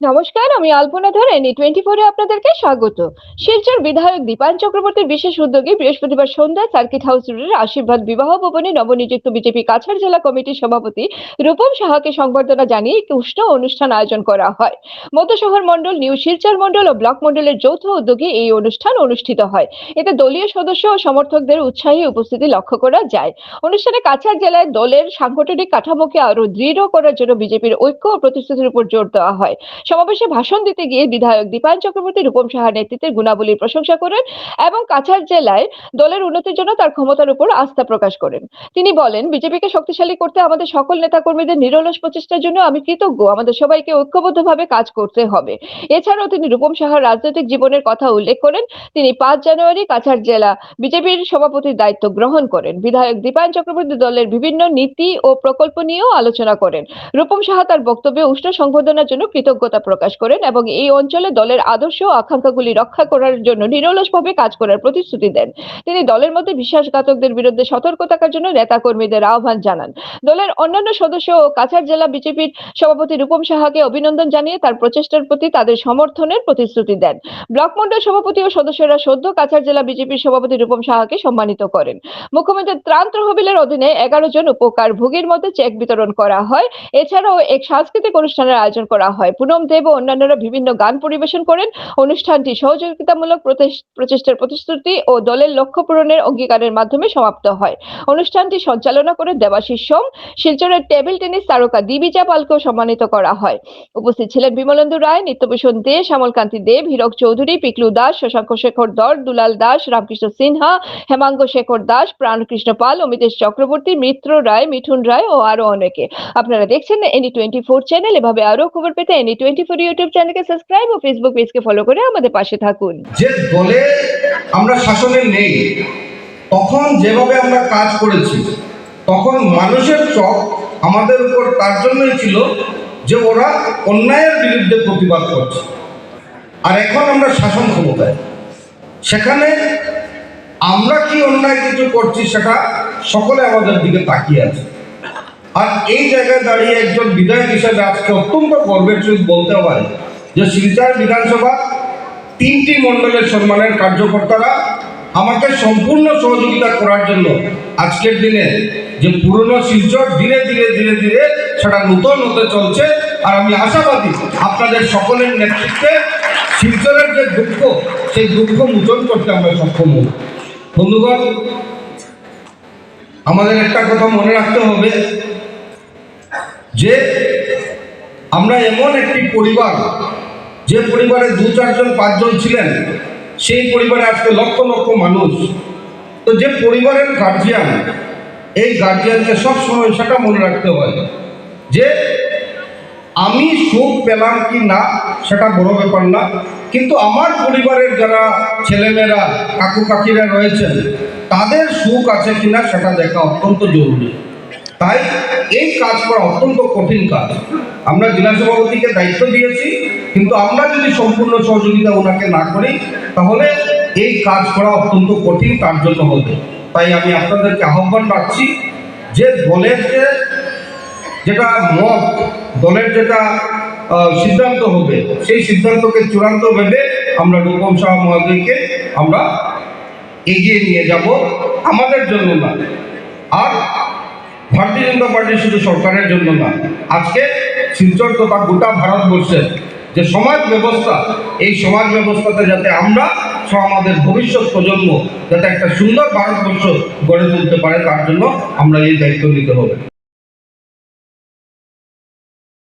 নমস্কার, আমি আলপনা ধরেন। টোয়েন্টি ফোরে আপনাদেরকে স্বাগত। শিলচর বিধায়ক দীপায়ন চক্রবর্তীর বিশেষ উদ্যোগে বৃহস্পতিবার সন্ধ্যায় সার্কিট হাউস রোডের আশীর্বাদ বিবাহ ভবনে নবনিযুক্ত বিজেপি কাছাড় জেলা কমিটির সভাপতি রূপম সাহাকে সংবর্ধনা জানিয়ে একটি উষ্ণ অনুষ্ঠান আয়োজন করা হয়। মধ্য শহর মণ্ডল, নিউ শিলচর মণ্ডল ও ব্লক মন্ডলের যৌথ উদ্যোগে এই অনুষ্ঠান অনুষ্ঠিত হয়। এতে দলীয় সদস্য ও সমর্থকদের উৎসাহী উপস্থিতি লক্ষ্য করা যায়। অনুষ্ঠানে কাছাড় জেলায় দলের সাংগঠনিক কাঠামোকে আরও দৃঢ় করার জন্য বিজেপির ঐক্য ও প্রতিশ্রুতির উপর জোর দেওয়া হয়। সমাবেশে ভাষণ দিতে গিয়ে বিধায়ক দীপায়ন চক্রবর্তী, রূপম সাহার নেতৃত্বের গুণাবলীর প্রশংসা করেন এবং কাছাড় জেলায় দলের উন্নতির জন্য তার ক্ষমতার উপর আস্থা প্রকাশ করেন। তিনি বলেন, বিজেপিকে শক্তিশালী করতে আমাদের সকল নেতাকর্মীদের নিরলস প্রচেষ্টার জন্য আমি কৃতজ্ঞ। আমাদের সবাইকে ঐক্যবদ্ধভাবে কাজ করতে হবে। এছাড়াও তিনি রূপম সাহার রাজনৈতিক জীবনের কথা উল্লেখ করেন। তিনি পাঁচ জানুয়ারি কাছাড় জেলা বিজেপির সভাপতির দায়িত্ব গ্রহণ করেন। বিধায়ক দীপায়ন চক্রবর্তী দলের বিভিন্ন নীতি ও প্রকল্প নিয়েও আলোচনা করেন। রূপম সাহা তার বক্তব্যে উষ্ণ সংবর্ধনার জন্য কৃতজ্ঞতা প্রকাশ করেন এবং এই অঞ্চলে দলের আদর্শ ও আকাঙ্ক্ষাগুলি রক্ষা করার জন্য নিরলসভাবে কাজ করার প্রতিশ্রুতি দেন। তিনি দলের মধ্যে বিশ্বাসঘাতকদের বিরুদ্ধে সতর্ক থাকার জন্য নেতা কর্মীদের আহ্বান জানান। দলের অন্যান্য সদস্য ও কাছাড় জেলা বিজেপির সভাপতি রূপম সাহাকে অভিনন্দন জানিয়ে তার প্রচেষ্টার প্রতি তাদের সমর্থনের প্রতিশ্রুতি দেন। ব্লক মন্ডল সভাপতি ও সদস্যরা সদ্য কাছাড় জেলা বিজেপির সভাপতি রূপম সাহাকে সম্মানিত করেন। মুখ্যমন্ত্রী ত্রাণ তহবিলের অধীনে এগারো জন উপকার ভোগীর মধ্যে চেক বিতরণ করা হয়। এছাড়াও এক সাংস্কৃতিক অনুষ্ঠানের আয়োজন করা হয়। পুনম দেব, অন্যান্যরা বিভিন্ন গান পরিবেশন করেন, অনুষ্ঠানটি সহযোগিতামূলক প্রচেষ্টার প্রতিশ্রুতি ও দলের লক্ষ্য পূরণের অঙ্গীকারের মাধ্যমে সমাপ্ত হয়। অনুষ্ঠানটি সঞ্চালনা করে দেবাশিস সোম, শিলচরের টেবিল টেনিস তারকা দিবিজা পালকেও সম্মানিত করা হয়। উপস্থিত ছিলেন বিমলেন্দু রায় নিত্যভূষণ দে, শ্যামলকান্তি দেব, হীরক চৌধুরী, পিকলু দাস, শশাঙ্ক শেখর দর দুলাল দাস, রামকৃষ্ণ সিনহা, হেমাঙ্গ শেখর দাস, প্রাণকৃষ্ণ পাল, অমিতেশ চক্রবর্তী, মিত্র রায়, মিঠুন রায় ও আরও অনেকে। আপনারা দেখছেন এনি টোয়েন্টি ফোর চ্যানেল, এভাবে আরও খবর পেতে এনি টোয়েন্টি ফোর ইউটিউব চ্যানেলকে সাবস্ক্রাইব ও ফেসবুক পেজকে ফলো করে আমাদের পাশে থাকুন। যে আমরা শাসনে নেই, তখন যেভাবে আমরা কাজ করেছি, তখন মানুষের চক আমাদের উপর তার জন্যই ছিল যে ওরা অন্যায়ের বিরুদ্ধে প্রতিবাদ করছে। আর এখন আমরা শাসন ক্ষমতায়। সেখানে আমরা কি অন্যায় কিছু করছি সেটা সকলে আমাদের দিকে তাকিয়ে আছে। আর এই জায়গায় দাঁড়িয়ে একজন বিধায়ক হিসেবে আজকে অত্যন্ত গর্বের সহিত বলতে পারে যে শিলচর বিধানসভা তিনটি মণ্ডলের সম্মানের কার্যকর্তারা আমাকে সম্পূর্ণ সহযোগিতা করার জন্য আজকের দিনে যে পুরনো শিলচর ধীরে ধীরে ধীরে ধীরে সেটা নূতন হতে চলছে। আর আমি আশাবাদী আপনাদের সকলের নেতৃত্বে শিলচরের যে দুঃখ, সেই দুঃখ মোচন করতে আমরা সক্ষম হব। বন্ধুগণ, আমাদের একটা কথা মনে রাখতে হবে। যে আমরা এমন একটি পরিবার, যে পরিবারে দু চারজন, পাঁচজন ছিলেন, সেই পরিবারে আজকে লক্ষ লক্ষ মানুষ। তো যে পরিবারের গার্জিয়ান এই গার্জিয়ানকে সবসময় সেটা মনে রাখতে হয় যে আমি সুখ পেলাম কি না, সেটা বড় ব্যাপার না। কিন্তু আমার পরিবারের যারা ছেলেমেয়েরা কাকু কাকিরা রয়েছেন, তাদের সুখ আছে কিনা, সেটা দেখা অত্যন্ত জরুরি। তাই এই কাজ করা অত্যন্ত কঠিন কাজ। আমরা জেলা সভাপতিকে দায়িত্ব দিয়েছি, কিন্তু আমরা যদি সম্পূর্ণ সহযোগিতা ওনাকে না করি, তাহলে এই কাজ করা অত্যন্ত কঠিন তার জন্য হবে। তাই আমি আপনাদেরকে আহ্বান রাখছি যে দলের যে, যেটা মত, দলের যেটা সিদ্ধান্ত হবে, সেই সিদ্ধান্তকে চূড়ান্ত ভেবে আমরা রূপম শাহ মহাদয়কে আমরা এগিয়ে নিয়ে যাব। আমাদের জন্য না। আর ভারতীয় জনতা পার্টি শুধু সরকারের জন্য না, আজকে শিলচর তথা গোটা ভারতবর্ষের যে সমাজ ব্যবস্থা, এই সমাজ ব্যবস্থাতে যাতে আমরা আমাদের ভবিষ্যৎ প্রজন্ম যাতে একটা সুন্দর ভারতবর্ষ গড়ে তুলতে পারে, তার জন্য আমরা এই দায়িত্ব নিতে হবে।